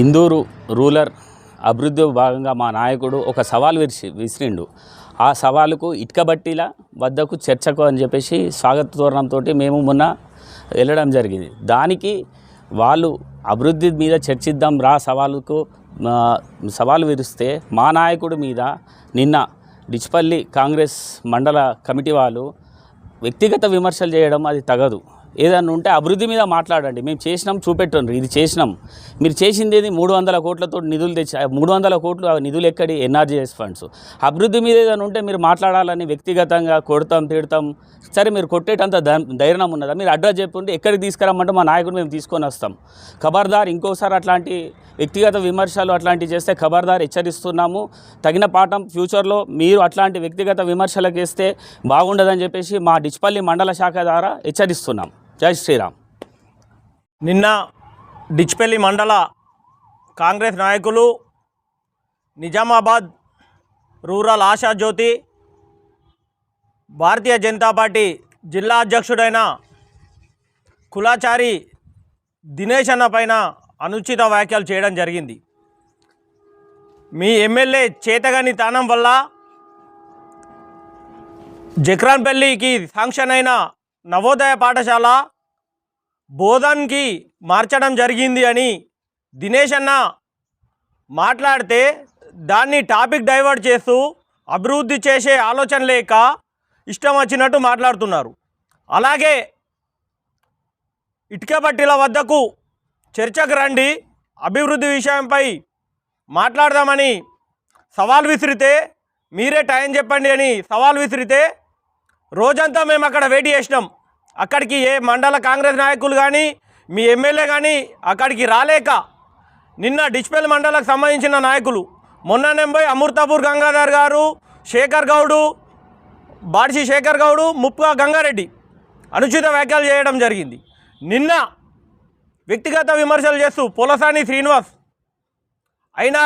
Indur rural అభివృద్ధి భాగంగా మా నాయకుడు ఒక సవాల్ విరిసి విసిరిండు. ఆ సవాలుకు ఇటుకబట్టిల వద్దకు చర్చకు అని చెప్పేసి స్వాగత తోరణంతో మేము మొన్న వెళ్ళడం జరిగింది. దానికి వాళ్ళు అభివృద్ధి మీద చర్చిద్దాం రా సవాలుకు సవాలు విరిస్తే మా నాయకుడి మీద నిన్న డిచ్పల్లి కాంగ్రెస్ మండల కమిటీ వాళ్ళు వ్యక్తిగత విమర్శలు చేయడం అది తగదు. ఏదన్నా ఉంటే అభివృద్ధి మీద మాట్లాడండి. మేము చేసినాం చూపెట్టండి. ఇది చేసినాం. మీరు చేసింది ఏది మూడు వందల కోట్లతో నిధులు తెచ్చి మూడు వందల కోట్లు నిధులు ఎక్కడి? NRGS funds. అభివృద్ధి మీద ఏదైనా ఉంటే మీరు మాట్లాడాలని వ్యక్తిగతంగా కొడతాం తిడతాం. సరే మీరు కొట్టేటంత ధైర్యం ఉన్నదా? మీరు అడ్రస్ చెప్పుంటే ఎక్కడికి తీసుకురమ్మంటే మా నాయకుడు మేము తీసుకొని వస్తాం. ఖబర్దార్ ఇంకోసారి అట్లాంటి వ్యక్తిగత విమర్శలు అట్లాంటివి చేస్తే ఖబర్దార్ హెచ్చరిస్తున్నాము. తగిన పాఠం ఫ్యూచర్లో మీరు అట్లాంటి వ్యక్తిగత విమర్శలకు వేస్తే బాగుండదని చెప్పేసి మా డిచ్పల్లి మండల శాఖ ద్వారా హెచ్చరిస్తున్నాం. జై శ్రీరామ్. నిన్న డిచ్పల్లి మండల కాంగ్రెస్ నాయకులు నిజామాబాద్ రూరల్ ఆశాజ్యోతి భారతీయ జనతా పార్టీ జిల్లా అధ్యక్షుడైన కులాచారి దినేష్ అన్న పైన అనుచిత వ్యాఖ్యలు చేయడం జరిగింది. మీ ఎమ్మెల్యే చేతగాని తానం వల్ల జక్రాన్పల్లికి శాంక్షన్ అయిన నవోదయ పాఠశాల బోధన్కి మార్చడం జరిగింది అని దినేష్ అన్న మాట్లాడితే దాన్ని టాపిక్ డైవర్ట్ చేస్తూ అభివృద్ధి చేసే ఆలోచన లేక ఇష్టం వచ్చినట్టు మాట్లాడుతున్నారు. అలాగే ఇటుకబట్టీల వద్దకు చర్చకు రండి అభివృద్ధి విషయంపై మాట్లాడదామని సవాల్ విసిరితే మీరే టైం చెప్పండి అని సవాల్ విసిరితే రోజంతా మేము అక్కడ వెయిట్ చేసినాం. అక్కడికి ఏ మండల కాంగ్రెస్ నాయకులు కానీ మీ ఎమ్మెల్యే కానీ అక్కడికి రాలేక నిన్న డిస్పెల్ మండలకు సంబంధించిన నాయకులు మొన్న పోయి అమృతాపూర్ గంగాధర్ గారు శేఖర్ గౌడు బాడిసి శేఖర్ గౌడు ముప్పుగా గంగారెడ్డి అనుచిత వ్యాఖ్యలు చేయడం జరిగింది. నిన్న వ్యక్తిగత విమర్శలు చేస్తూ పొలసాని శ్రీనివాస్ అయినా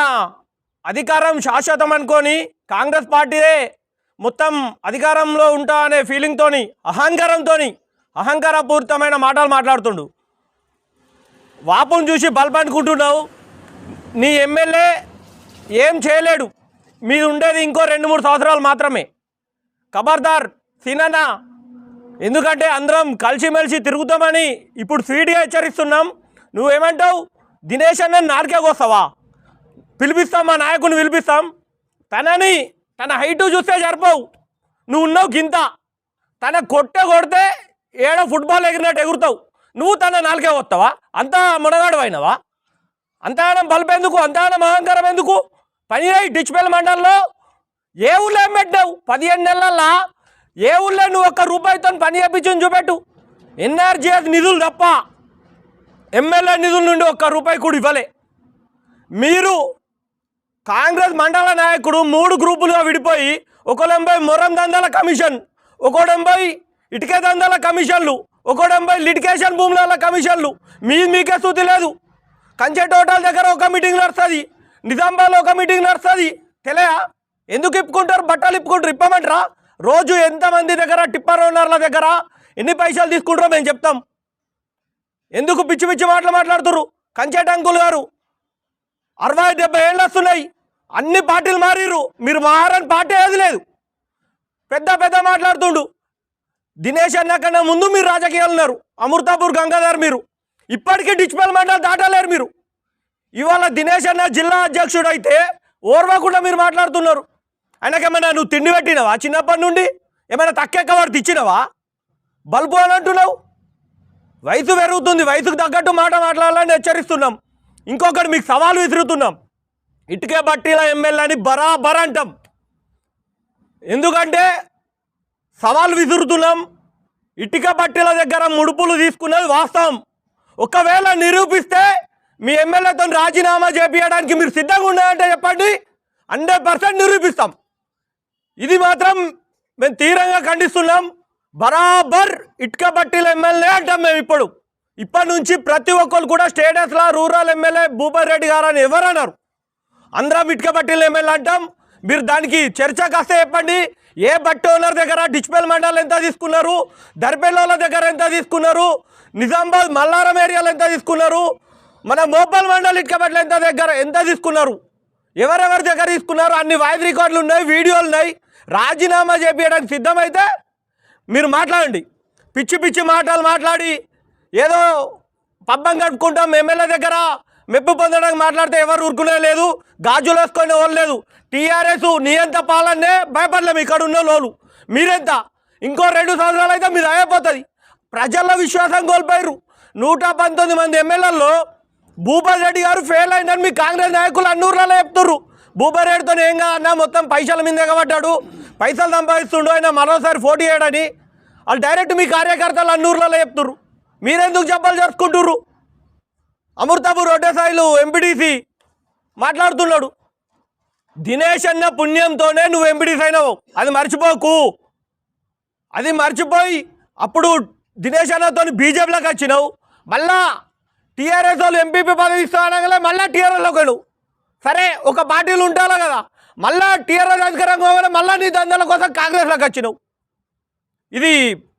అధికారం శాశ్వతం అనుకొని కాంగ్రెస్ పార్టీదే మొత్తం అధికారంలో ఉంటా అనే ఫీలింగ్తోని అహంకారంతోని అహంకారపూరితమైన మాటలు మాట్లాడుతుండు. వాపును చూసి బల్బ్ నీ ఎమ్మెల్యే ఏం చేయలేడు. మీరు ఉండేది ఇంకో రెండు మూడు సంవత్సరాలు మాత్రమే. ఖబర్దార్ తిననా ఎందుకంటే అందరం కలిసిమెలిసి తిరుగుతామని ఇప్పుడు స్వీట్గా హెచ్చరిస్తున్నాం. నువ్వేమంటావు? దినేష్ అన్న నారికే పిలిపిస్తాం మా నాయకుని పిలిపిస్తాం. తనని తన హైటు చూస్తే సరిపోవు. నువ్వు ఉన్నావు గింత. తన కొట్టే కొడితే ఏడో ఫుట్బాల్ ఎగిరినట్టు ఎగురుతావు. నువ్వు తన నాలుగే వస్తావా? అంతా మునగాడు అయినవా? అంతగానం బల్బ్ ఎందుకు అహంకారం ఎందుకు? పని డిచ్పేల మండలంలో. ఏ ఊళ్ళో ఏం పెట్టావు పదిహేను నెలల్లో ఏ ఊళ్ళో నువ్వు ఒక్క రూపాయితో పని చేయించుని చూపెట్టు. ఎన్ఆర్జీఎస్ నిధులు తప్ప ఎమ్మెల్యే నిధుల నుండి ఒక్క రూపాయి కూడా ఇవ్వలే. మీరు కాంగ్రెస్ మండల నాయకుడు మూడు గ్రూపులుగా విడిపోయి ఒకడెంబై మొరం దందాల కమిషన్ ఒకడెంబై ఇటుక దందాల కమిషన్లు ఒకడెంబై లిటికేషన్ భూముల కమిషన్లు. మీ మీకే స్థుతి లేదు. కంచె టోటల్ దగ్గర ఒక మీటింగ్ నడుస్తుంది. నిజామాబాద్లో ఒక మీటింగ్ నడుస్తుంది. తెలియా? ఎందుకు ఇప్పుకుంటారు? బట్టలు ఇప్పుకుంటారు? ఇప్పమంటారా? రోజు ఎంతమంది దగ్గర? టిప్పర్ ఓనర్ల దగ్గర? ఎన్ని పైసలు తీసుకుంటారో మేము చెప్తాం. ఎందుకు పిచ్చి పిచ్చి మాటలు మాట్లాడుతుర్రు? కంచె టంకులు గారు. అరవై డెబ్బై ఏళ్ళు వస్తున్నాయి అన్ని పార్టీలు మారిర్రు. మీరు మారని పార్టీ ఏది లేదు. పెద్ద పెద్ద మాట్లాడుతుండు. దినేష్ అన్న కన్నా ముందు మీరు రాజకీయాలు ఉన్నారు. అమృతాపూర్ గంగాధర్ మీరు. ఇప్పటికీ డిచ్పల్ మండలం దాటలేరు మీరు. ఇవాళ దినేష్ అన్న జిల్లా అధ్యక్షుడు అయితే ఓర్వకుండా మీరు మాట్లాడుతున్నారు. ఆయనకేమైనా నువ్వు తిండి పెట్టినవా చిన్నప్పటి నుండి? ఏమైనా తక్కెక్క వాడు తెచ్చినవా? బల్బు అని అంటున్నావు. వయసు పెరుగుతుంది వయసుకు తగ్గట్టు మాట మాట్లాడాలని హెచ్చరిస్తున్నాం. ఇంకొకటి మీకు సవాలు విసురుతున్నాం. ఇటుకే బట్టీల ఎమ్మెల్యేని బరాబర్ అంటాం. ఎందుకంటే సవాల్ విసురుతున్నాం. ఇటుక పట్టిల దగ్గర ముడుపులు తీసుకున్నది వాస్తవం. ఒకవేళ నిరూపిస్తే మీ ఎమ్మెల్యేతో రాజీనామా చేపించడానికి మీరు సిద్ధంగా ఉన్నారంటే చెప్పండి. హండ్రెడ్ పర్సెంట్ నిరూపిస్తాం. ఇది మాత్రం మేము తీవ్రంగా ఖండిస్తున్నాం. బరాబర్ ఇటుక పట్టిల ఎమ్మెల్యే అంటాం మేము ఇప్పుడు. ఇప్పటి నుంచి ప్రతి ఒక్కరు కూడా స్టేటస్లో రూరల్ ఎమ్మెల్యే భూపతి రెడ్డి గారు అని ఎవరన్నారు అందరం ఇటుక పట్టిల ఎమ్మెల్యే అంటాం. మీరు దానికి చర్చ కాస్త చెప్పండి. ఏ బట్టి ఓనర్ దగ్గర డిచ్పల్ మండలం ఎంత తీసుకున్నారు? దర్బెల్లోల దగ్గర ఎంత తీసుకున్నారు? నిజామాబాద్ మల్లారం ఏరియాలో ఎంత తీసుకున్నారు? మన మోపల్ మండల్ ఇటుకబట్ల ఎంత దగ్గర ఎంత తీసుకున్నారు? ఎవరెవరి దగ్గర తీసుకున్నారు? అన్ని వాయిస్ రికార్డులు ఉన్నాయి వీడియోలు ఉన్నాయి. రాజీనామా చేపించడానికి సిద్ధమైతే మీరు మాట్లాడండి. పిచ్చి పిచ్చి మాటలు మాట్లాడి ఏదో పబ్బం కట్టుకుంటాం ఎమ్మెల్యే దగ్గర మెప్పు పొందడానికి మాట్లాడితే ఎవరు ఊరుకునే లేదు గాజులు వేసుకొని వాళ్ళు లేదు. టీఆర్ఎస్ నీ ఎంత పాలనే భయపడలేము ఇక్కడ ఉన్న లోలు. మీరెంత? ఇంకో రెండు సంవత్సరాలు అయితే మీరు అయిపోతుంది. ప్రజల్లో విశ్వాసం కోల్పోయారు నూట పంతొమ్మిది మంది ఎమ్మెల్యేల్లో భూపాల్ రెడ్డి గారు ఫెయిల్ అయిందని మీ కాంగ్రెస్ నాయకులు అన్నూరులలో చెప్తుర్రు. భూపాల్ రెడ్డితో ఏం కాదన్నా మొత్తం పైసల మీద ఎగబడ్డాడు పైసలు సంపాదిస్తుండు ఆయన మరోసారి పోటీ చేయడని వాళ్ళు డైరెక్ట్ మీ కార్యకర్తలు అన్నూరులలో చెప్తుర్రు. మీరెందుకు చెప్పాలి చేసుకుంటుర్రు? అమృతాపూర్ ఒడ్డసాయిలు ఎంపీడీసీ మాట్లాడుతున్నాడు. దినేష్ అన్న పుణ్యంతోనే నువ్వు ఎంపీడీసీ అయినావు. అది మర్చిపోకు. అది మర్చిపోయి అప్పుడు దినేష్ అన్నతో బీజేపీలోకి వచ్చినావు. మళ్ళా టీఆర్ఎస్ వాళ్ళు ఎంపీపీ పదవి ఇస్తానగానే మళ్ళా టీఆర్ఎస్లోకి వెళ్ళు సరే ఒక పార్టీలు ఉంటాలో కదా మళ్ళా టీఆర్ఎస్ అధికారం పోగానే మళ్ళా నీ దందాల కోసం కాంగ్రెస్లోకి వచ్చినావు. ఇది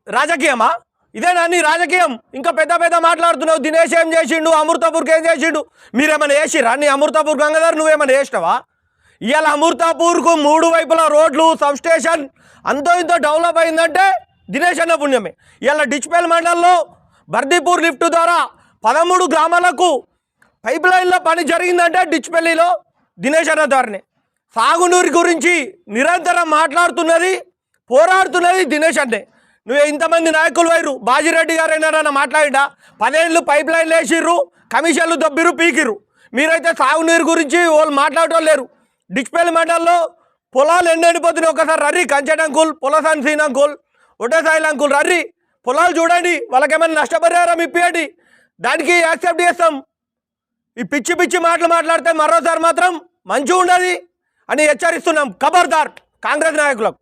రాజకీయమా? ఇదేనా నీ రాజకీయం? ఇంకా పెద్ద పెద్ద మాట్లాడుతున్నావు. దినేష్ ఏం చేసిండు? అమృతపూర్కి ఏం చేసిండు? మీరేమైనా వేసిరా నీ అమృతాపూర్ గంగాధర్ నువ్వేమైనా వేసినావా ఇవాళ అమృతాపూర్కు మూడు వైపుల రోడ్లు సబ్ స్టేషన్ అంతో ఇంతో డెవలప్ అయిందంటే దినేష్ అన్న పుణ్యమే. ఇవాళ డిచ్పేల్ మండలంలో బర్దీపూర్ లిఫ్ట్ ద్వారా పదమూడు గ్రామాలకు పైప్ లైన్లో పని జరిగిందంటే డిచ్పల్లిలో దినేష్ అన్న ద్వారానే. సాగునీరు గురించి నిరంతరం మాట్లాడుతున్నది పోరాడుతున్నది దినేష్ అన్నే. నువ్వు ఇంతమంది నాయకులు వైరు బాజిరెడ్డి గారు ఏనారన్న మాట్లాడినా పదేళ్ళు పైప్ లైన్లు వేసిర్రు కమిషన్లు దబ్బిరు పీకిర్రు. మీరైతే సాగునీరు గురించి వాళ్ళు మాట్లాడటం లేరు. డిచ్పల్లి మండల్లో పొలాలు ఎండడిపోతున్నాయి ఒకసారి రర్రి కంచెట్ అంకుల్ పొలసాన్ సీన్ అంకుల్ ఒడ్డసాయిల్ అంకుల్ రర్రి పొలాలు చూడండి వాళ్ళకేమైనా నష్టపరిహారం ఇప్పియండి. దానికి యాక్సెప్ట్ చేస్తాం. ఈ పిచ్చి పిచ్చి మాటలు మాట్లాడితే మరోసారి మాత్రం మంచిగా ఉండదు అని హెచ్చరిస్తున్నాం ఖబర్దార్ కాంగ్రెస్ నాయకులకు.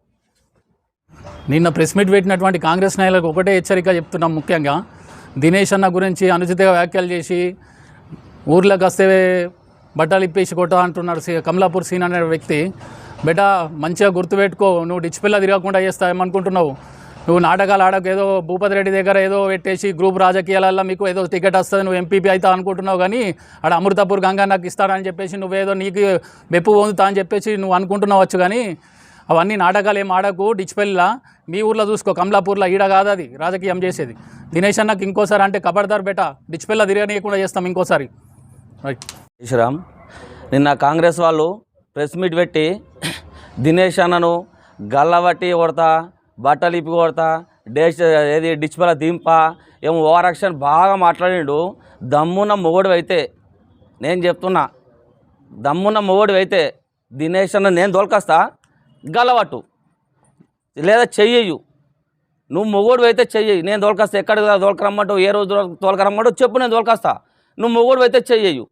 నిన్న ప్రెస్ మీట్ పెట్టినటువంటి కాంగ్రెస్ నాయకులకు ఒకటే హెచ్చరిక చెప్తున్నాం ముఖ్యంగా. దినేష్ అన్న గురించి అనుచిత వ్యాఖ్యలు చేసి ఊర్లోకి వస్తే బట్టలు ఇప్పేసి కొట్ట అంటున్నాడు కమలాపూర్ సీన్ అనే వ్యక్తి. బిడ్డ మంచిగా గుర్తుపెట్టుకో నువ్వు డిచ్ పిల్ల తిరగకుండా చేస్తావేమనుకుంటున్నావు నువ్వు నాటకాలు ఆడకు ఏదో భూపతి రెడ్డి దగ్గర ఏదో పెట్టేసి గ్రూప్ రాజకీయాలలో మీకు ఏదో టికెట్ వస్తుంది నువ్వు ఎంపీపీ అవుతావు అనుకుంటున్నావు కానీ ఆడ అమృతపూర్ గంగా నాకు ఇస్తాడని చెప్పేసి నువ్వేదో నీకు మెప్పు పొందుతా అని చెప్పేసి నువ్వు అనుకుంటున్నావచ్చు కానీ అవన్నీ నాటకాలు ఏం ఆడకు డిచ్పెల్లా మీ ఊర్లో చూసుకో కమలాపూర్లో ఈడ కాదు అది రాజకీయం చేసేది. దినేష్ అన్నకి ఇంకోసారి అంటే కబర్దార్ బెట డిచ్పెల్లా తిరగనీయకుండా చేస్తాం ఇంకోసారి. రైట్. శ్రీరామ్ నిన్న కాంగ్రెస్ వాళ్ళు ప్రెస్ మీట్ పెట్టి దినేష్ అన్నను గల్లబట్టి కొడతా బట్టలు ఇప్పి కొడతా డేష్ ఏది డిచ్పల దింప ఏమో ఓవర్ యాక్షన్ బాగా మాట్లాడిండు. దమ్మున్న మొగడు అయితే నేను చెప్తున్నా దమ్మున్న మొగడు అయితే దినేష్ అన్న నేను దొరకస్తా గల్లబట్టు. లేదా చెయ్యు నువ్వు మొగోడు అయితే చెయ్యి నేను దొరకస్తా ఎక్కడ దొరకరమ్మంటావు ఏ రోజు తోలకరమ్మంటావు చెప్పు నేను దొరకస్తా నువ్వు మొగోడు అయితే చెయ్యు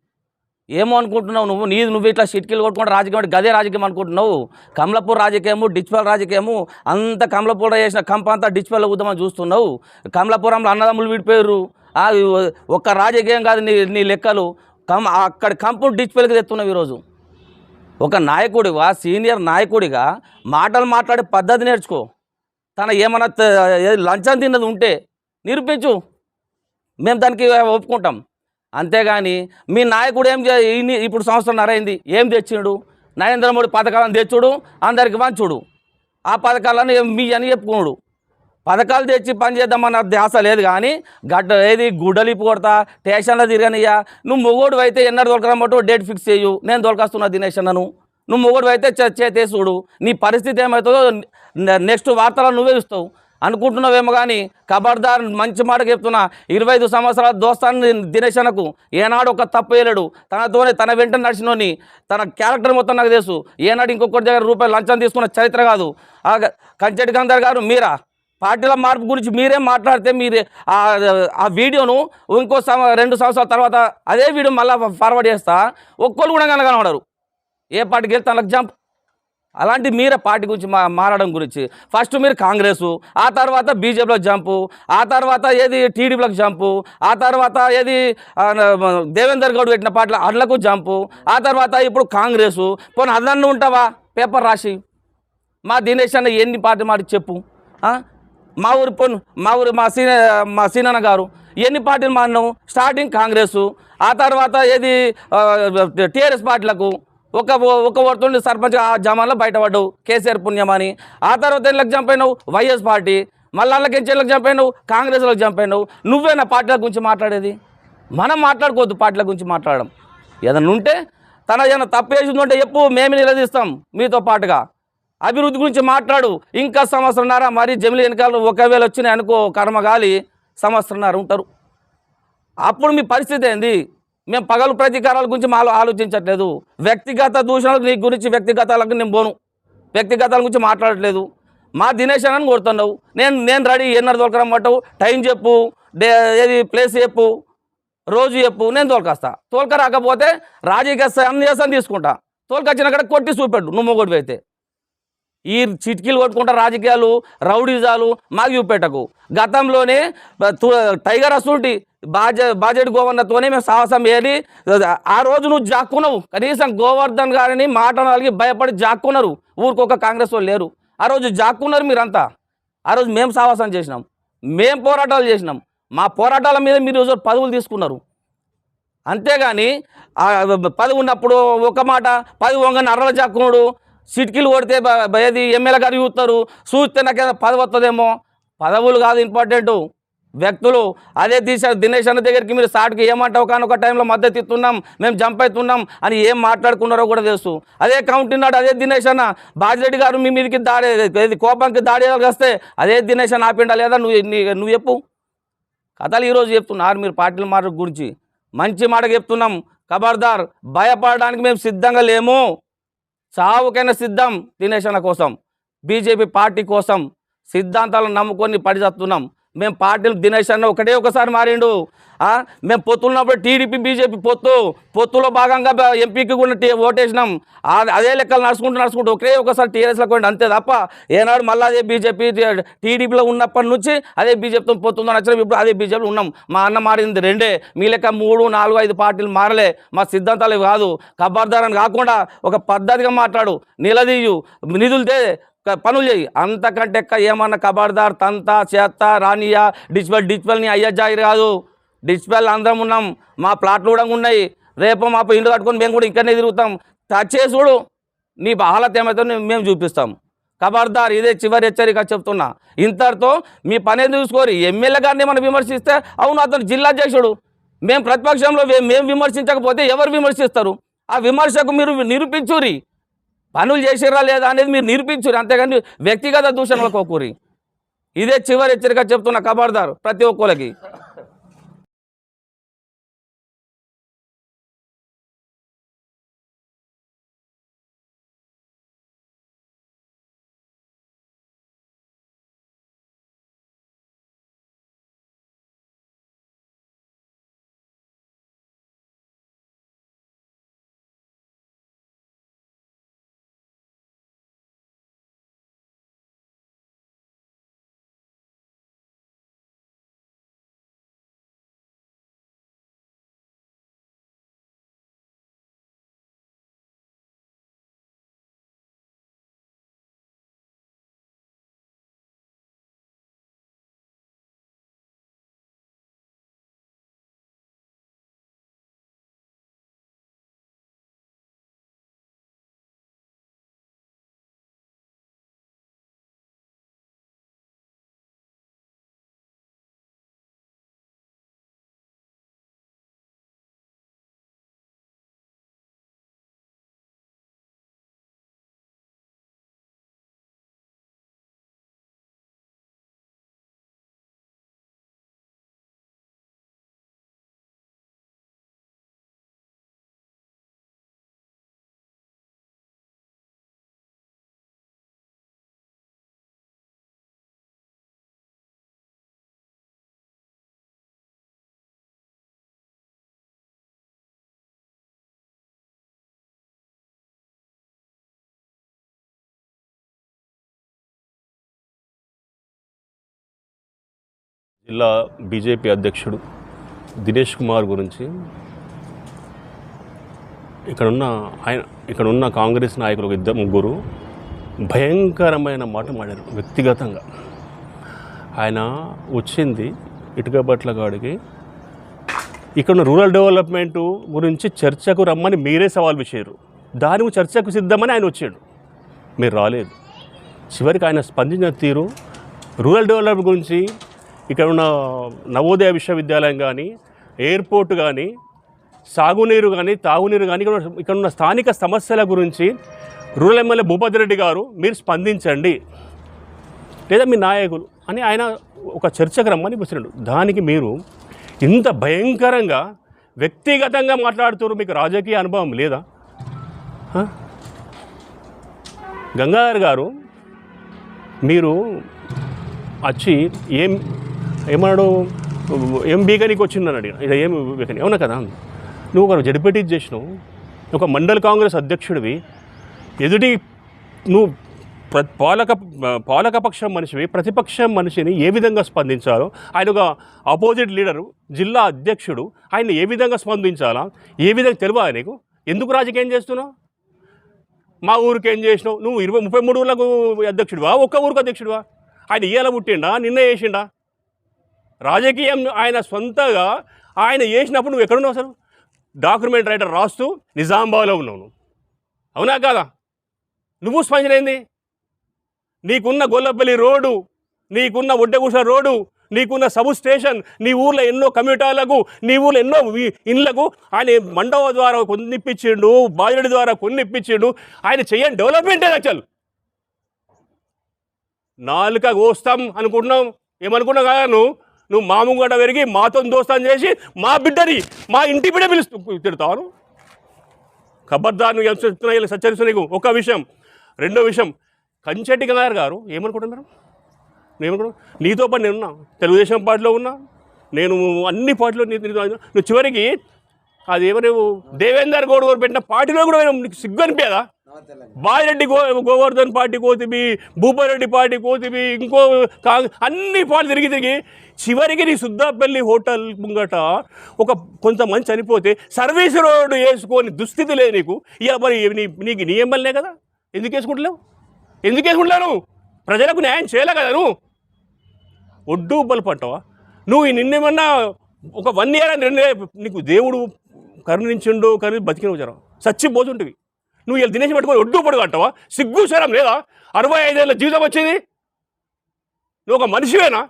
ఏమో అనుకుంటున్నావు నువ్వు? నీ నువ్వు ఇట్లా షిట్కీలు కొట్టుకుంటే రాజకీయం అంటే గదే రాజకీయం అనుకుంటున్నావు? కమలపూర్ రాజకీయము డిచ్పల్ రాజకీయము అంత కమలపూర్ చేసిన కంప అంతా డిచ్పల్ ఉద్యమం చూస్తున్నావు? కమలపురంలో అన్నదమ్ములు విడిపోయారు. ఒక్క రాజకీయం కాదు నీ నీ లెక్కలు. కం అక్కడ కంపు డిచ్పల్కి తెస్తున్నావు ఈరోజు. ఒక నాయకుడిగా సీనియర్ నాయకుడిగా మాటలు మాట్లాడే పద్ధతి నేర్చుకో. తన ఏమన్నా లంచం తిన్నది ఉంటే నిరూపించు. మేము దానికి ఒప్పుకుంటాం. అంతేగాని మీ నాయకుడు ఏం ఇప్పుడు సంవత్సరంన్నర అయింది ఏం తెచ్చిండు? నరేంద్ర మోడీ పథకాలను తెచ్చుడు అందరికి వంచుడు ఆ పథకాలను మీ అని చెప్పుకున్నాడు పథకాలు తెచ్చి పని చేద్దామన్న ధ్యాస లేదు కానీ గడ్డ ఏది గుడ్డలిప్పు కొడతా స్టేషన్లో తిరగనియ్యా. నువ్వు మొగోడు అయితే ఎన్నడు దొరకరమ్మటో డేట్ ఫిక్స్ చేయు. నేను దొరకస్తున్నా దినేష్ అన్నను. నువ్వు మొగోడు అయితే చే- చేతే చూడు నీ పరిస్థితి ఏమవుతుందో నెక్స్ట్ వార్తలను నువ్వే ఇస్తావు అనుకుంటున్నావేమో కానీ ఖబర్దార్ మంచి మాట చెప్తున్నా. ఇరవై ఐదు సంవత్సరాల దోస్తాన్ని దినేష్ అనకు ఏనాడు ఒక తప్పు వేయలేడు తనతోనే తన వెంట నడిచినోని తన క్యారెక్టర్ మొత్తం నాకు తెలుసు. ఏనాడు ఇంకొకటి దగ్గర రూపాయలు లంచం తీసుకున్న చరిత్ర కాదు. ఆ కంచెటి గంధర్ గారు మీరా? పార్టీల మార్పు గురించి మీరే మాట్లాడితే మీరే ఆ- వీడియోను ఇంకో సంవ రెండు సంవత్సరాల తర్వాత అదే వీడియో మళ్ళీ ఫార్వర్డ్ చేస్తా. ఒక్కరు కూడా కనబడరు. ఏ పార్టీకి వెళ్తే తనకు జంప్ అలాంటి మీరే పార్టీ గురించి మా మారడం గురించి. ఫస్ట్ మీరు కాంగ్రెస్ ఆ తర్వాత బీజేపీలో జంపు ఆ తర్వాత ఏది టీడీపీలకు జంపు ఆ తర్వాత ఏది దేవేందర్ గౌడ్ పెట్టిన పార్టీలో అడ్లకు జంపు ఆ తర్వాత ఇప్పుడు కాంగ్రెస్. పోనీ అదన్ను ఉంటావా? పేపర్ రాసి. మా దినేష్ అన్న ఎన్ని పార్టీ మాట చెప్పు. మా ఊరి పొన్ను మా ఊరి మా సీన మా సీనన్న గారు. ఎన్ని పార్టీలు మాడినాం స్టార్టింగ్ కాంగ్రెస్ ఆ తర్వాత ఏది టీఆర్ఎస్ పార్టీలకు. ఒక ఒక ఓటుతుండి సర్పంచ్ ఆ జమాన్లో బయటపడ్డావు. కేసీఆర్ పుణ్యమని. ఆ తర్వాత ఎందుకు జంప్ అయినావు? YS party. మళ్ళీ వాళ్ళకి ఎన్లకు జంప్ అయినావు? కాంగ్రెస్లోకి జంప్ అయినావు. నువ్వేనా పార్టీల గురించి మాట్లాడేది? మనం మాట్లాడుకోవద్దు పార్టీల గురించి మాట్లాడడం. ఏదన్నా ఉంటే తన ఏదైనా తప్పు చేసింది ఉంటే చెప్పు మేము నిలదీస్తాం మీతో పాటుగా. అభివృద్ధి గురించి మాట్లాడు. ఇంకా సంవత్సరంన్నర మరి జమిలి వెనకాల ఒకవేళ వచ్చినాయి అనుకో కర్మగాలి సంవత్సరంన్నర ఉంటారు. అప్పుడు మీ పరిస్థితి ఏంది? మేము పగలు ప్రతీకారాల గురించి మాలో ఆలోచించట్లేదు. వ్యక్తిగత దూషణలకు నీ గురించి వ్యక్తిగతాలకు నేను పోను. వ్యక్తిగతాల గురించి మాట్లాడట్లేదు. మా దినేష్ అని కొడుతున్నావు. నేను నేను రెడీ ఎన్నర దొరకరమ్మంటావు టైం చెప్పు డే ఏది ప్లేస్ చెప్పు రోజు చెప్పు నేను తోలుకొస్తా. తోలుక రాకపోతే రాజకీయ సన్యాసం తీసుకుంటా. తోలుకొచ్చిన కూడా కొట్టి చూపెట్టు నువ్వు మొగొడివి అయితే. ఈ చిటికీలు కొట్టుకుంటా రాజకీయాలు రౌడీజాలు మాకు చూపెట్టకు. గతంలోనే టైగర్ అసూంటి బాజ బాజెడ్ గోవర్ధన్తోనే మేము సాహసం వేయాలి ఆ రోజు నువ్వు జాక్కున్నావు. కనీసం గోవర్ధన్ గారిని మాట వాళ్ళకి భయపడి జాక్కున్నారు. ఊరికొక కాంగ్రెస్ వాళ్ళు లేరు. ఆ రోజు జాక్కున్నారు మీరంతా. ఆ రోజు మేము సాహసం చేసినాం. మేము పోరాటాలు చేసినాం. మా పోరాటాల మీద మీరు ఈరోజు పదవులు తీసుకున్నారు. అంతేగాని పదవి ఉన్నప్పుడు ఒక మాట పది వంగని అర్రల జాక్కున్నాడు. సిటికీలు కొడితే ఏది ఎమ్మెల్యే గారు చూస్తారు చూస్తే నాకు ఏదో పదవి వస్తుందేమో పదవులు కాదు ఇంపార్టెంటు వ్యక్తులు అదే తీశారు దినేష్ అన్న దగ్గరికి మీరు సాటుకి ఏమంటావు కానీ ఒక టైంలో మద్దతు ఇస్తున్నాం మేము జంప్ అవుతున్నాం అని ఏం మాట్లాడుకున్నారో కూడా తెలుసు. అదే కౌంట్ నాడు అదే దినేష్ అన్న బాజిరెడ్డి గారు మీ మీదకి దాడి కోపానికి దాడి వస్తే అదే దినేష్ అన్న ఆపిండా లేదా నువ్వు నువ్వు చెప్పు. కథలు ఈరోజు చెప్తున్నారు మీరు పార్టీల మాట గురించి. మంచి మాట చెప్తున్నాం. ఖబర్దార్ భయపడడానికి మేము సిద్ధంగా లేము. చావుకైనా సిద్ధం దినేశన అన్న కోసం. బీజేపీ పార్టీ కోసం సిద్ధాంతాలను నమ్ముకొని పడిచేస్తున్నాం మేము పార్టీలు దినేష్ అన్న ఒకటే ఒకసారి మారిండు. మేము పొత్తున్నప్పుడు టీడీపీ బీజేపీ పొత్తు పొత్తులో భాగంగా ఎంపీకి కూడా టీ ఓటేసినాం. అదే లెక్కలు నడుచుకుంటూ నడుచుకుంటూ ఒకే ఒకసారి టీఆర్ఎస్లో పోయింది అంతే తప్ప ఏనాడు మళ్ళీ అదే బీజేపీ టీడీపీలో ఉన్నప్పటి నుంచి అదే బీజేపీతో పొత్తుందో నచ్చిన ఇప్పుడు అదే బీజేపీలో ఉన్నాం. మా అన్న మారింది రెండే. మీ లెక్క మూడు నాలుగు ఐదు పార్టీలు మారలే. మా సిద్ధాంతాలు కాదు. కబ్బార్దారని కాకుండా ఒక పద్ధతిగా మాట్లాడు. నిలదీయు. నిధులు తే పనులు చేయి. అంతకంటే ఎక్క ఏమన్నా కబార్దార్ తంత చేత్త రానియా డిస్పెల్ డిచ్బెల్ని అయ్యా జాయిర్ కాదు. డిస్పెల్ అందరం ఉన్నాం. మా ప్లాట్లు కూడా ఉన్నాయి. రేపు మా ఇండ్లు కట్టుకొని మేము కూడా ఇక్కడనే తిరుగుతాం. టచ్ చేసి చూడు. నీ హాలత్ ఏమైతే మేము చూపిస్తాం. ఖబర్దార్ ఇదే చివరి హెచ్చరిక చెప్తున్నా. ఇంతటితో మీ పని చూసుకోరు? ఎమ్మెల్యే గారిని మనం విమర్శిస్తే అవును అతను జిల్లా అధ్యక్షుడు. మేము ప్రతిపక్షంలో మేము విమర్శించకపోతే ఎవరు విమర్శిస్తారు? ఆ విమర్శకు మీరు నిరూపించురి పనులు చేసిరా లేదా అనేది మీరు నిరూపించురు అంతేగాని వ్యక్తిగత దూషణలకు ఒక్కరి. ఇదే చివరి హెచ్చరిక చెప్తున్న కబార్దారు ప్రతి ఒక్కరికి. జిల్లా బీజేపీ అధ్యక్షుడు దినేష్ కుమార్ గురించి ఇక్కడున్న ఆయన ఇక్కడున్న కాంగ్రెస్ నాయకులు ఒక ఇద్దరు ముగ్గురు భయంకరమైన మాట మాడారు వ్యక్తిగతంగా. ఆయన వచ్చింది ఇటుకబట్ల గాడికి ఇక్కడ రూరల్ డెవలప్మెంట్ గురించి చర్చకు రమ్మని మీరే సవాల్ విసిరారు. దానికి చర్చకు సిద్ధమని ఆయన వచ్చాడు. మీరు రాలేదు. చివరికి ఆయన స్పందించిన తీరు రూరల్ డెవలప్మెంట్ గురించి ఇక్కడ ఉన్న నవోదయ విశ్వవిద్యాలయం కానీ ఎయిర్పోర్ట్ కానీ సాగునీరు కానీ తాగునీరు కానీ ఇక్కడ ఇక్కడ ఉన్న స్థానిక సమస్యల గురించి రూరల్ ఎమ్మెల్యే భూపతి రెడ్డి గారు మీరు స్పందించండి. లేదా మీ నాయకులు అని ఆయన ఒక చర్చకు రమ్మని వచ్చినాడు దానికి మీరు ఇంత భయంకరంగా వ్యక్తిగతంగా మాట్లాడుతున్నారు మీకు రాజకీయ అనుభవం లేదా? గంగాధర్ గారు మీరు వచ్చి ఏం ఏమన్నాడు? ఏం బీకనికి వచ్చిందని అడిగిన. ఇది ఏం బీకని అవునా కదా? నువ్వు ఒక జడిపెట్టి చేసినావు. ఒక మండల కాంగ్రెస్ అధ్యక్షుడివి. ఎదుటి నువ్వు ప్ర పాలక పాలకపక్షం మనిషివి ప్రతిపక్షం మనిషిని ఏ విధంగా స్పందించాలో ఆయన ఒక ఆపోజిట్ లీడరు జిల్లా అధ్యక్షుడు ఆయన ఏ విధంగా స్పందించాలా ఏ విధంగా తెలియదా నీకు? ఎందుకు రాజకీయం చేస్తున్నావు? మా ఊరికి ఏం చేసినావు? నువ్వు ఇరవై ముప్పై మూడు ఊళ్ళకు అధ్యక్షుడివా? ఒక్క ఊరికి అధ్యక్షుడివా? ఆయన ఇయ్యాల పుట్టిండా? నిన్న చేసిండా? రాజకీయం ఆయన సొంతగా ఆయన చేసినప్పుడు నువ్వు ఎక్కడున్నావు అసలు? డాక్యుమెంట్ రైటర్ రాస్తూ నిజామాబాద్లో ఉన్నావు నువ్వు. అవునా కాదా? నువ్వు స్పందనైంది నీకున్న గొల్లపల్లి రోడ్డు నీకున్న ఒడ్డగుస రోడ్డు నీకున్న సబ్ స్టేషన్ నీ ఊర్లో ఎన్నో కమ్యూటాలకు నీ ఊర్లో ఎన్నో ఇండ్లకు ఆయన మండవ ద్వారా కొన్ని ఇప్పించిండు బాజరెడ్డి ద్వారా కొన్ని ఇప్పించిండు ఆయన చేయని డెవలప్మెంటే అసలు? నాలుక కోస్తాం అనుకుంటున్నాం ఏమనుకున్నావు కదా నువ్వు? నువ్వు మామూగడ పెరిగి మాతో దోస్తాం చేసి మా బిడ్డని మా ఇంటి బిడ్డ పిలుస్తూ తిడతావు ఖబర్దార్ నువ్వు ఏం చెప్తున్నా ఇలా సచ్చరిస్తు నీకు? ఒక విషయం రెండో విషయం. కంచెట్టి గంగాధర్ గారు ఏమనుకుంటున్నారు? నేను నీతో పాటు నేను ఉన్నా తెలుగుదేశం పార్టీలో ఉన్నా. నేను అన్ని పార్టీలో నీ- నీతో నువ్వు చివరికి అది ఎవరు? దేవేందర్ గౌడ్ గారు పెట్టిన పార్టీలో కూడా నీకు సిగ్గు అనిపించదా? బాయిరెడ్డి గో గోవర్ధన్ పార్టీ కోతివి భూపారెడ్డి పార్టీ కోతివి ఇంకో కాంగ్ అన్ని పార్టీ తిరిగి తిరిగి చివరికి నీ సుద్దాపల్లి హోటల్ ముంగట ఒక కొంతమంది చనిపోతే సర్వీస్ రోడ్డు వేసుకొని దుస్థితి లేదు నీకు. ఇక మరి నీ నీకు నీ ఎమ్మెల్యే కదా? ఎందుకు వేసుకుంటలేవు? ఎందుకు వేసుకుంటున్నాను ప్రజలకు న్యాయం చేయలే కదా నువ్వు? ఒడ్డు ఉబ్బలు పట్టవా నువ్వు ఈ నిన్నేమన్నా ఒక వన్ ఇయర్ అని రెండు నీకు దేవుడు కరుణించిండు కరుణి బతికిన జరం చచ్చిపోతుంటివి నువ్వు వీళ్ళు దినేష్ పెట్టుకొని ఒడ్డు పొడుగు అంటావా? సిగ్గు శరం లేదా? అరవై ఐదేళ్ళ జీవితం వచ్చింది? నువ్వు ఒక మనిషివేనా?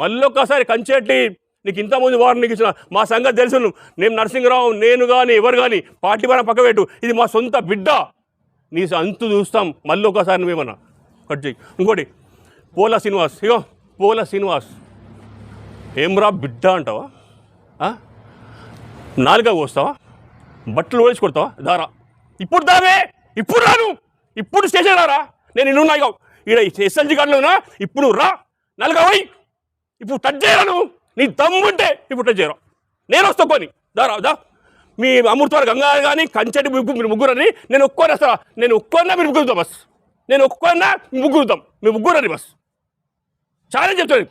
మళ్ళీ ఒక్కసారి కంచెట్టి నీకు ఇంతమంది వారు నీకు ఇచ్చిన మా సంగతి తెలుసు నువ్వు. నేను నరసింహరావు నేను కానీ ఎవరు కానీ పార్టీ పైన పక్క పెట్టు. ఇది మా సొంత బిడ్డ. నీ అంతు చూస్తాం. మళ్ళీ ఒకసారి నువ్వేమన్నా కట్ చేయి ఇంకోటి పోలా శ్రీనివాస్. ఇగో పోలా శ్రీనివాస్. ఏమ్రా బిడ్డ అంటావా? నాలుగా కోస్తావా బట్టలు ఓడించి కొడతావా? దారా. ఇప్పుడు దావే ఇప్పుడు రాను. ఇప్పుడు స్టేషన్ రారా? నేను ఇన్నున్నా ఇగో ఈడ ఎస్ఎల్జీ కార్డులో ఇప్పుడు రా. నలుగా ఇప్పుడు టచ్ చేయరాను నీ దమ్ముంటే ఇప్పుడు టచ్ చేయరా? నేను వస్తా పోని. దారా దా. మీ అమృతవారి గంగా కానీ కంచెటి ముగ్గురు మీరు ముగ్గురని నేను ఒక్కొని వస్తా. నేను ఒక్కొన్నా మీరు ముగ్గురుతాం బస్. నేను ఒక్కొన్నా ముగ్గురుతాం మీ ముగ్గురని బస్. చాలా చెప్తాను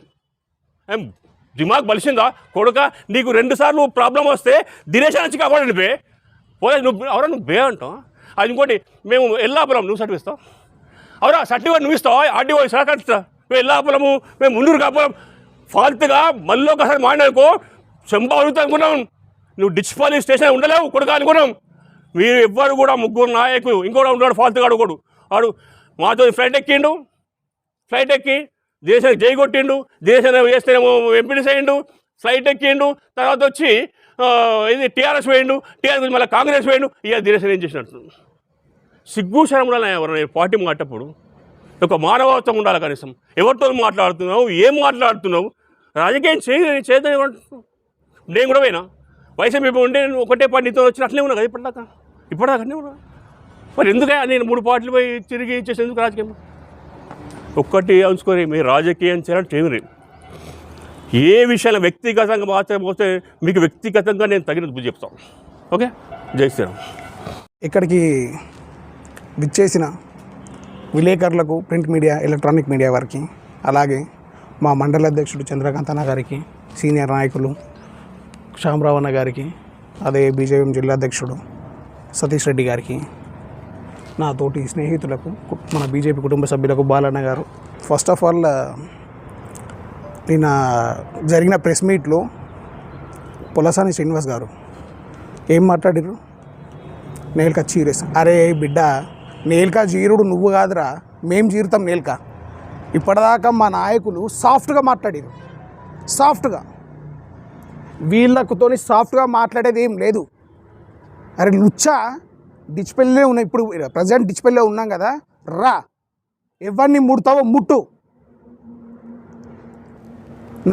ఏం దిమాగ్ బలిసిందా? కొడుక నీకు రెండు సార్లు ప్రాబ్లం వస్తే దినేష్ వచ్చి కాపాడండి పే పోలే నువ్వు అవరా నువ్వు బే అంటావు? అది ఇంకోటి మేము ఎల్లాపురం నువ్వు సర్టిఫికేట్ ఇస్తావు? అవరా సర్టిఫికేట్ నువ్వు ఇస్తావు? ఆర్డీఓ సహకరిస్తా. మేము ఎల్లాపురము మేము మున్నూరు కాపురం. ఫాల్తుగా మళ్ళీ ఒకసారి మాట్లాడుకో చెంప అడుగుతా అనుకున్నాం. నువ్వు డిచ్పాలి స్టేషన్ ఉండలేవు కొడుకు అనుకున్నాం. మీరు ఎవ్వరు కూడా ముగ్గురు నాయకులు ఇంకోటి ఉంటాడు ఫాల్తుగా అడుగుడు వాడు మాతో ఫ్లైట్ ఎక్కిండు. ఫ్లైట్ ఎక్కి దేశానికి జై కొట్టిండు. దేశం వేస్తేనేమో ఎంపీడీ చేయండు. ఫ్లైట్ ఎక్కిండు. తర్వాత వచ్చి ఇది టీఆర్ఎస్ వేయండు టీఆర్ఎస్ మళ్ళీ కాంగ్రెస్ వేయండు ఇక దేశం ఏం చేసినట్టు? సిగ్గు శరం ఉండాలి ఎవరైనా పార్టీ మాటప్పుడు. ఒక మానవత్వం ఉండాలి కనీసం. ఎవరితో మాట్లాడుతున్నావు? ఏం మాట్లాడుతున్నావు? రాజకీయం చేయని చేద్దాం నేను కూడా పోయినా? వైసీపీ ఉంటే నేను ఒకటే పార్టీ వచ్చిన అట్లే ఉన్నా కదా ఇప్పటిదాకా? ఇప్పటిదాకా ఉన్నా? మరి ఎందుకే నేను మూడు పార్టీలు పోయి తిరిగి ఇచ్చేసి రాజకీయం? ఒక్కటి అంచుకొని మీరు రాజకీయం చేయాలని చేయరు ఏ విషయాలు వ్యక్తిగతంగా మార్చకపోతే మీకు వ్యక్తిగతంగా నేను తగిన బుద్ధి చెప్తాను. ఓకే? జై శ్రీరామ్. ఇక్కడికి విచ్చేసిన విలేకరులకు ప్రింట్ మీడియా ఎలక్ట్రానిక్ మీడియా వారికి అలాగే మా మండల అధ్యక్షుడు చంద్రకాంత్ అన్న గారికి సీనియర్ నాయకులు శ్యామరావు అన్న గారికి అదే బీజేపీ జిల్లా అధ్యక్షుడు సతీష్ రెడ్డి గారికి నా తోటి స్నేహితులకు మన బీజేపీ కుటుంబ సభ్యులకు బాలన్న గారు. ఫస్ట్ ఆఫ్ ఆల్ నిన్న జరిగిన ప్రెస్ మీట్లో పులసాని శ్రీనివాస్ గారు ఏం మాట్లాడారు నేల్కా చీరేసి. అరే బిడ్డ నేల్కా జీరుడు నువ్వు కాదురా మేం చీరుతాం నేల్కా. ఇప్పటిదాకా మా నాయకులు సాఫ్ట్గా మాట్లాడారు సాఫ్ట్గా. వీళ్ళకుతోని సాఫ్ట్గా మాట్లాడేది ఏం లేదు. అరే లుచ్చా డిచ్పెల్లే ఉన్నాయి ఇప్పుడు ప్రజెంట్ డిచ్పెల్లే ఉన్నాం కదా రా. ఎవరిని ముడతావో ముట్టు.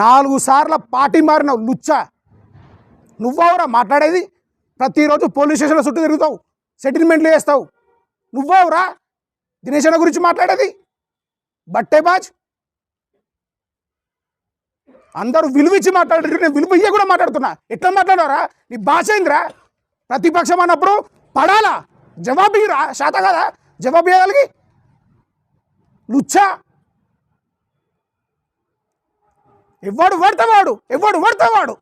నాలుగు సార్ల పార్టీ మారినావు లుచ్చా. నువ్వెవరా మాట్లాడేది? ప్రతిరోజు పోలీస్ స్టేషన్లో చుట్టూ తిరుగుతావు సెటిల్మెంట్లు చేస్తావు. నువ్వెవరా? దినేష్ అన్న గురించి మాట్లాడేది? బట్టే బాజ్. అందరూ విలువిచ్చి మాట్లాడారు నేను విలువ ఇయ్య కూడా మాట్లాడుతున్నా. ఎట్లా మాట్లాడారా నీ భాష ఏందిరా? ప్రతిపక్షం అన్నప్పుడు పడాలా? జవాబీరా శాత కదా? జవాబు ఇవ్వగలిగి లుచ్చా. ఎవడు పడతావాడు ఎవడు పడతావాడు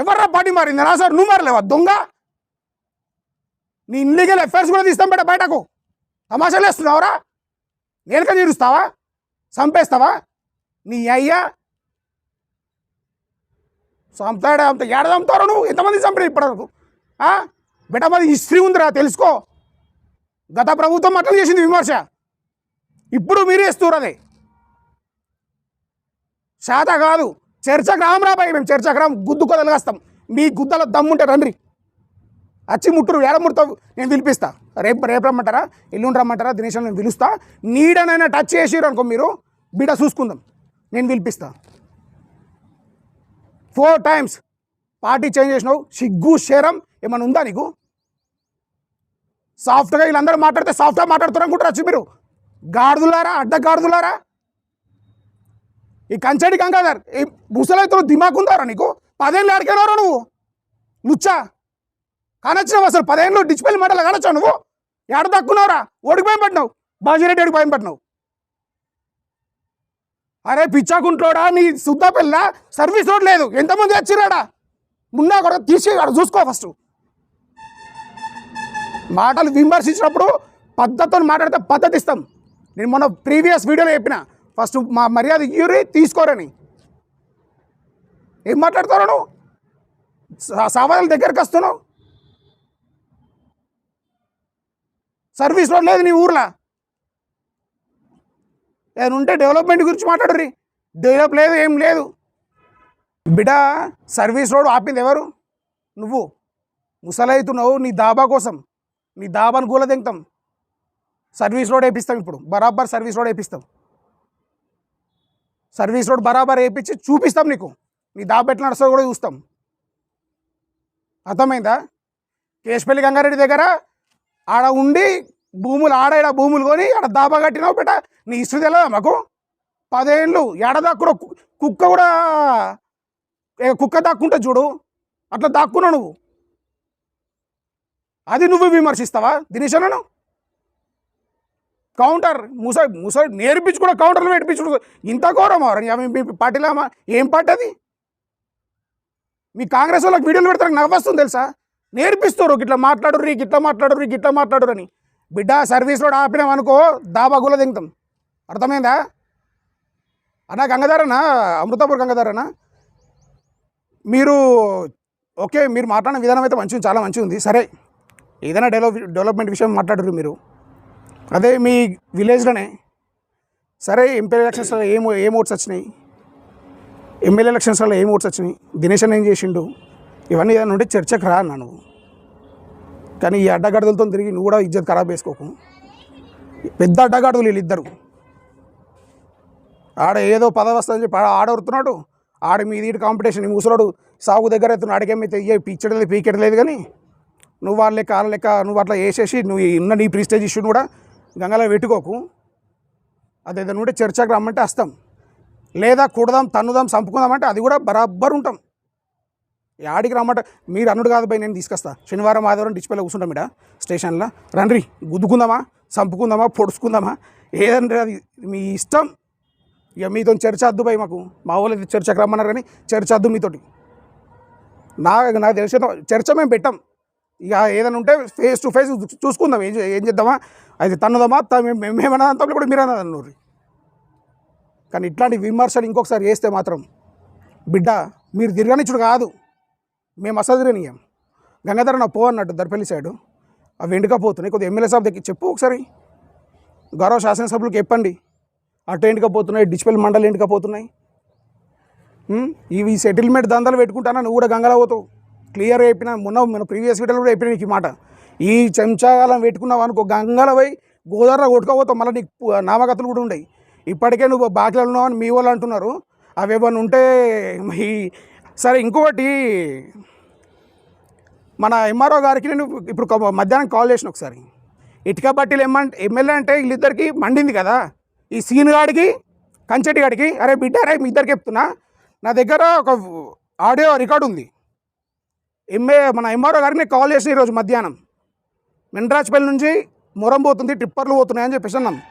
ఎవర్రా పార్టీ మారింది? రా సార్ నువ్వు మారలేవా? దొంగ? నీ ఇన్లీగల్ ఎఫ్ఐఆర్స్ కూడా తీస్తాం బయట బయటకు. తమాషాలు వేస్తున్నావురా? నేనుక తీరుస్తావా చంపేస్తావా? నీ అయ్యా? చంపుతాడా? అంత ఏడ చంపుతారు నువ్వు? ఎంతమంది చంపలేదు ఇప్పటివరకు? బిడ్డ మాది హిస్టరీ ఉందిరా తెలుసుకో. గత ప్రభుత్వం అట్లా చేసింది విమర్శ. ఇప్పుడు మీరు వేస్తున్నారు అదే. శాత కాదు. చర్చకు రామ్ రాబాయి మేము చర్చకు రామ్ గుద్దు కొదలుగాస్తాం మీ గుద్దలో దమ్ముంటే రండి. వచ్చి ముట్టురు ఏడ నేను పిలిపిస్తా. రేపు రేపు రమ్మంటారా? ఎల్లుండి రమ్మంటారా? దినేష్ నేను పిలుస్తా. నీడనైనా టచ్ చేసిరు అనుకో మీరు. బిడ్డ చూసుకుందాం. నేను పిలిపిస్తా. ఫోర్ టైమ్స్ పార్టీ చేంజ్ చేసినావు. సిగ్గు శరం ఏమైనా ఉందా నీకు? సాఫ్ట్గా వీళ్ళందరూ మాట్లాడితే సాఫ్ట్గా మాట్లాడుతారు అనుకుంటారు వచ్చి మీరు? గాడిదులారా? అడ్డ గాడిదులారా ఈ కంచెడి గంగాధర్ ఈ ముసలైతులు దిమాక్ ఉందారా నీకు? పదేళ్ళు ఆడికెళ్ళారా నువ్వు? నుచ్చా కానొచ్చినావు అసలు పదేళ్ళు? డిజిపల్ మండలి కానొచ్చావు నువ్వు? ఎడ దక్కున్నావురా? ఓడికి భయం పడినావు? బాజిరెడ్డి ఓడికి భయం పడినావు? అరే పిచ్చాకుంట్లోడా నీ శుద్ధ పిల్ల సర్వీస్ రోడ్ లేదు. ఎంతమంది వచ్చిరాడా మున్నా కూడా తీసి చూసుకో ఫస్ట్. మాటలు విమర్శించినప్పుడు పద్ధతితో మాట్లాడితే పద్ధతి ఇస్తాం నేను మొన్న ప్రీవియస్ వీడియోలో చెప్పిన. ఫస్ట్ మా మర్యాద ఇయ్యూరి తీసుకోరని. ఏం మాట్లాడతావు నువ్వు? స- సవాళ్ళ దగ్గరికి వస్తున్నావు? సర్వీస్ రోడ్ లేదు నీ ఊర్లో. ఏదైనా ఉంటే డెవలప్మెంట్ గురించి మాట్లాడరు డెవలప్ లేదు ఏం లేదు. బిడ్డ సర్వీస్ రోడ్ ఆపింది ఎవరు? నువ్వు. ముసలైతున్నావు నీ దాబా కోసం. నీ దాబాను గూల దింగుతాం సర్వీస్ రోడ్ వేపిస్తాం ఇప్పుడు. బరాబర్ సర్వీస్ రోడ్ వేపిస్తాం. సర్వీస్ రోడ్ బరాబర్ వేయించి చూపిస్తాం నీకు. నీ దాబెట్లు ఎట్లా నడుస్తుందో కూడా చూస్తాం. అర్థమైందా? కేశపల్లి గంగారెడ్డి దగ్గర ఆడ ఉండి భూములు ఆడ ఈడ భూములు కొని ఆడ దాబా కట్టినావు బేట. నీ ఇష్టం తెలియదా మాకు? పదేళ్ళు ఎడ దాక్కుడు కుక్క కూడా కుక్క దాక్కుంటే చూడు. అట్లా దాక్కున్నావు నువ్వు. అది నువ్వు విమర్శిస్తావా? దినేశనను కౌంటర్ ముస ముస నేర్పించి కూడా కౌంటర్లు పెట్టించుడు ఇంత ఘోరం రా? మీ పార్టీలామా ఏం పార్టీ అది మీ కాంగ్రెస్ వాళ్ళకి వీడియోలు పెడతారు నవ్వస్తుంది తెలుసా? నేర్పిస్తారు గిట్లా మాట్లాడుర్రి గిట్లా మాట్లాడుర్రి ఇట్లా మాట్లాడురు అని బిడ్డ సర్వీస్లో ఆపినాం అనుకో దాబాగులో దింగుతాం. అర్థమైందా? అన్నా గంగధారనా అమృతాపూర్ గంగధారనా మీరు ఓకే మీరు మాట్లాడిన విధానం అయితే మంచిగా చాలా మంచిగా ఉంది సరే ఏదైనా డెవలప్ డెవలప్మెంట్ విషయం మాట్లాడరు మీరు. అదే మీ విలేజ్లోనే. సరే ఎంపీ ఎలక్షన్స్లో ఏం ఏం ఓట్స్ వచ్చినాయి? ఎమ్మెల్యే ఎలక్షన్స్లో ఏం ఓట్స్ వచ్చినాయి? దినేష్ ఏం చేసిండు? ఇవన్నీ ఏదైనా ఉంటే చర్చకు రా అన్నా నువ్వు. కానీ ఈ అడ్డగాడులతో తిరిగి నువ్వు కూడా ఇజ్జత్ ఖరాబ్ చేసుకోకు. పెద్ద అడ్డగాడులు వీళ్ళిద్దరు ఆడ ఏదో పదవి వస్తుందని చెప్పి ఆడ ఆడవుతున్నాడు ఆడ మీ ఇటు కాంపిటీషన్ ఈ ముసలోడు సాగు దగ్గర అవుతున్నాడు ఆడికేమైతే ఇయ్య పీచడలేదు పీకెడలేదు కానీ నువ్వు వాళ్ళ లెక్క వాళ్ళ లెక్క నువ్వు అట్లా వేసేసి నువ్వు ఉన్న నీ ప్రిస్టేజ్ ఇష్యూని కూడా గంగలో పెట్టుకోకు. అదేదైనా ఉంటే చర్చకు రమ్మంటే వస్తాం లేదా కుడదాం తన్నుదాం చంపుకుందాం అంటే అది కూడా బరాబర్ ఉంటాం. యాడికి ఆడికి రమ్మంట మీరు అన్నుడు కాదు పోయి నేను తీసుకొస్తా. శనివారం ఆదివారం డిస్ప్లేలో కూర్చుంటాం ఇడ స్టేషన్లో. రండి గుద్దుకుందామా చంపుకుందామా పొడుచుకుందామా ఏదంటే అది మీ ఇష్టం. ఇక మీతో చర్చ వద్దు భయ్ మాకు. మా వాళ్ళు చర్చకు రమ్మన్నారు కానీ చర్చ వద్దు మీతోటి. నా నాకు తెలిసిన చర్చ మేము పెట్టాం. ఇక ఏదైనా ఉంటే ఫేస్ టు ఫేస్ చూసుకుందాం. ఏం చే- ఏం చేద్దామా? అది తన్నుదామా త- మేము అంతా కూడా మీరు అన్నారు. కానీ ఇట్లాంటి విమర్శలు ఇంకొకసారి చేస్తే మాత్రం బిడ్డ మీరు తిరగనిచ్చుడు కాదు. మేము అసలు తిరగనీయం గంగాధర నా పో అన్నట్టు దర్పల్లి సైడు అవి ఎండుకపోతున్నాయి కొద్దిగా ఎమ్మెల్యే సాబ్ దగ్గర చెప్పు ఒకసారి. గౌరవ శాసనసభ్యులకు చెప్పండి. అటు ఎండుకపోతున్నాయి డిస్పెల్ మండలి ఎండుకపోతున్నాయి ఇవి సెటిల్మెంట్ దందాలు పెట్టుకుంటానా నువ్వు కూడా గంగలో పోతావు. క్లియర్ చెప్పిన మొన్న మన ప్రీవియస్ వీడియోలో కూడా చెప్పిన నీకు ఈ మాట. ఈ చెంచాగాలం పెట్టుకున్నావు అనుకో గంగలో పోయి గోదావరిలో కొట్టుకోపోతావు మళ్ళీ నీకు నామకథలు కూడా ఉండయి. ఇప్పటికే నువ్వు బాకీలో ఉన్నావు అని మీ వాళ్ళు అంటున్నారు. అవి ఏమైనా ఉంటే ఈ సరే ఇంకొకటి మన ఎంఆర్ఓ గారికి నేను ఇప్పుడు మధ్యాహ్నం కాల్ చేసిన ఒకసారి. ఇటుక బట్టీలు ఎమ్మంటే ఎమ్మెల్యే అంటే వీళ్ళిద్దరికి మండింది కదా. ఈ సీన్ గాడికి కంచెటి గాడికి అరే బిడ్డ అరే మీ ఇద్దరికి చెప్తున్నా. నా దగ్గర ఒక ఆడియో రికార్డు ఉంది. ఎంఏ మన ఎంఆర్ఓ గారిని నేను కాల్ చేసి ఈరోజు మధ్యాహ్నం. మిండ్రాజ్పల్లి నుంచి మొరం పోతుంది టిప్పర్లు పోతున్నాయని చెప్పేసి అన్నాం.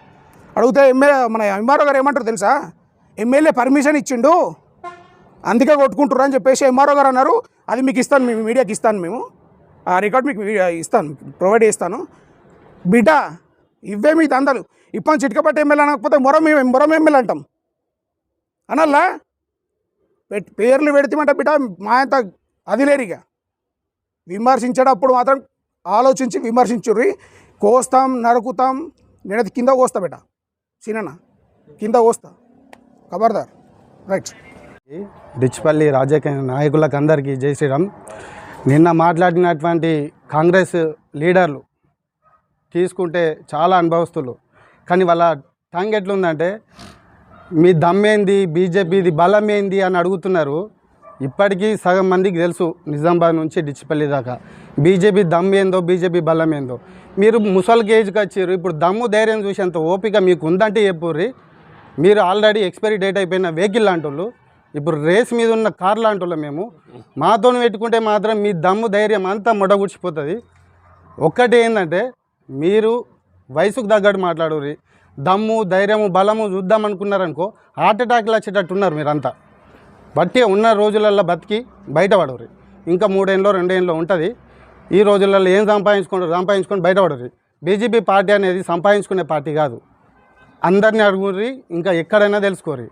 అడిగితే ఎమ్మెల్యే మన ఎంఆర్ఓ గారు ఏమంటారు తెలుసా? ఎమ్మెల్యే పర్మిషన్ ఇచ్చిండు అందుకే కొట్టుకుంటారు అని చెప్పేసి ఎంఆర్ఓ గారు అన్నారు. అది మీకు ఇస్తాను మేము మీడియాకి ఇస్తాను మేము. ఆ రికార్డ్ మీకు ఇస్తాను ప్రొవైడ్ చేస్తాను. బిడ్డ ఇవే మీ దందలు. ఇప్పుడు చిట్కపట్టి ఎమ్మెల్యే అనకపోతే మొరం ఎమ్- మొరం ఎమ్మెల్యే అంటాం. అనల్లా పెట్ పేర్లు పెడితేమంట బిడ్డ? మా అంత అది లేరిగా విమర్శించేటప్పుడు మాత్రం ఆలోచించి విమర్శించుర్రి. కోస్తాం నరుకుతాం నేనైతే కింద కోస్తా బేట. సీనన్న కింద కోస్తా. ఖబర్దార్ రైట్. డిచ్పల్లి రాజకీయ నాయకులకు అందరికీ జై శ్రీరామ్. నిన్న మాట్లాడినటువంటి కాంగ్రెస్ లీడర్లు తీసుకుంటే చాలా అనుభవస్తులు. కానీ వాళ్ళ టంగ్ ఎట్లుందంటే మీ దమ్మేంది బీజేపీది బలం ఏంది అని అడుగుతున్నారు. ఇప్పటికీ సగం మందికి తెలుసు నిజామాబాద్ నుంచి డిచ్చిపల్లి దాకా. బీజేపీ దమ్ ఏందో బీజేపీ బలం ఏందో. మీరు ముసలి ఏజ్కి వచ్చారు ఇప్పుడు దమ్ము ధైర్యం చూసేంత ఓపిక మీకు ఉందంటే చెప్పుర్రి మీరు ఆల్రెడీ ఎక్స్పైరీ డేట్ అయిపోయిన వెహికల్ లాంటి ఇప్పుడు రేస్ మీద ఉన్న కార్ లాంటి మేము మాతో పెట్టుకుంటే మాత్రం మీ దమ్ము ధైర్యం అంతా మొడగుడిచిపోతుంది. ఒక్కటి ఏంటంటే మీరు వయసుకు తగ్గట్టు మాట్లాడుర్రి. దమ్ము ధైర్యము బలము చూద్దాం అనుకున్నారనుకో హార్ట్ అటాక్లు వచ్చేటట్టున్నారు మీరంతా. బట్టి ఉన్న రోజులల్లో బతికి బయటపడరు. ఇంకా మూడేళ్ళలో రెండేళ్ళలో ఉంటుంది. ఈ రోజులలో ఏం సంపాదించుకుంటారు? సంపాదించుకొని బయటపడరు. బీజేపీ పార్టీ అనేది సంపాదించుకునే పార్టీ కాదు. అందరిని అడుగుర్రి ఇంకా ఎక్కడైనా తెలుసుకోరి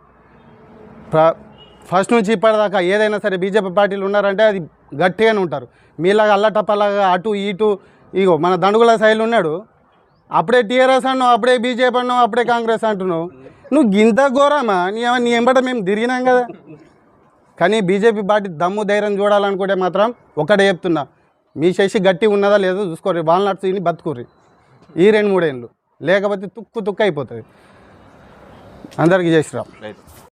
ఫస్ట్ నుంచి ఇప్పటిదాకా ఏదైనా సరే బీజేపీ పార్టీలు ఉన్నారంటే అది గట్టిగానే ఉంటారు. మీలాగా అల్లటప్పలాగా అటు ఇటు ఇగో మన దండుగుల శైలి ఉన్నాడు. అప్పుడే టీఆర్ఎస్ అన్నావు అప్పుడే బీజేపీ అన్నావు అప్పుడే కాంగ్రెస్ అంటున్నావు. నువ్వు గింత ఘోరమా? నీ నీ ఎంబట మేము తిరిగినాం కదా. కానీ బీజేపీ పార్టీ దమ్ము ధైర్యం చూడాలనుకుంటే మాత్రం ఒకటే చెప్తున్నా. మీ శశి గట్టి ఉన్నదా లేదో చూసుకోర్రి. వాల్నట్స్ తిని బతుకుర్రి. ఈ రెండు మూడేళ్ళు లేకపోతే తుక్కు తుక్కు అయిపోతుంది. అందరికీ చేసిరాం